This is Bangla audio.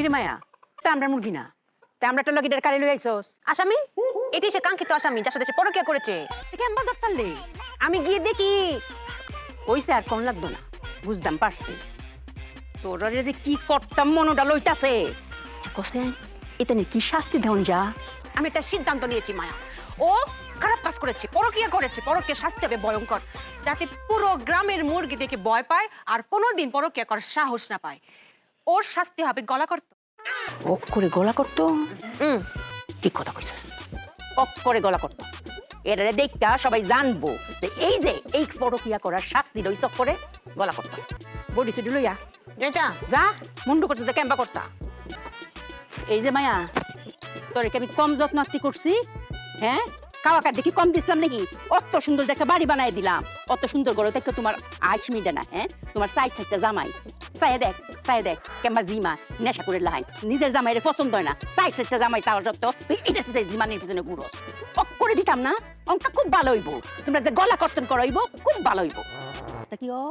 কিরে মায়া? তা আমরা মুরগি না। তা আমরা একটা লগিটার কারে লই আইছস? আসামি? এটি সে কাঙ্ক্ষিত আসামি যার সাথে সে পরকিয়া করেছে। সে কেমন দরকারলে আমি গিয়ে দেখি। ওইসে আর কোন লাগতো না। বুঝতাম পারছি। তোরা যে কি করতাম মনোটা লইতাছে। কসে? এটা নিয়ে কি শাস্তি দেন যা? আমি একটা সিদ্ধান্ত নিয়েছি মায়া। ও খারাপ কাজ করেছে পরকিয়া করেছে। পরকিয়া শাস্তি হবে ভয়ঙ্কর। যাতে পুরো গ্রামের মুরগি দেখে ভয় পায় আর কোনোদিন পরকিয়া করার সাহস না পায়। ওর শাস্তি হবে গলা করত। অক করে গলা করতো? হুম। ঠিক কথা কইছস অক করে গলা করতো। এটারে দেখতা সবাই জানব যে এই যে এই পরকিয়া করার শাস্তি লই চক করে গলা করতো। বডি চুডি লইয়া? এটা যা মুন্ডু করতে যা ক্যাম্পা করতা। এই যে মায়া তোর কি আমি কম যত্ন করছি? হ্যাঁ? খাওয়া কাট দেখি কম দিছিলাম নাকি? অত সুন্দর একটা বাড়ি বানাই দিলাম। অত সুন্দর গড়ে দেখে তোমার আইস মিডে না হ্যাঁ? তোমার সাইড থাকতে জামাই। চাই দেখ চাই দেখ, কেমবা জিমা, নেশা করে লাই। নিজের জামাইরে পছন্দ হয় না। সাইড থাকতে জামাই তাও যত তুই এটা পিছনে জিমানের পিছনে ঘুরো। অক করে দিতাম না? অঙ্কা খুব ভালো হইব। তোমরা যে গলা কর্তন করাইব, খুব ভালো হইব। তা কি ও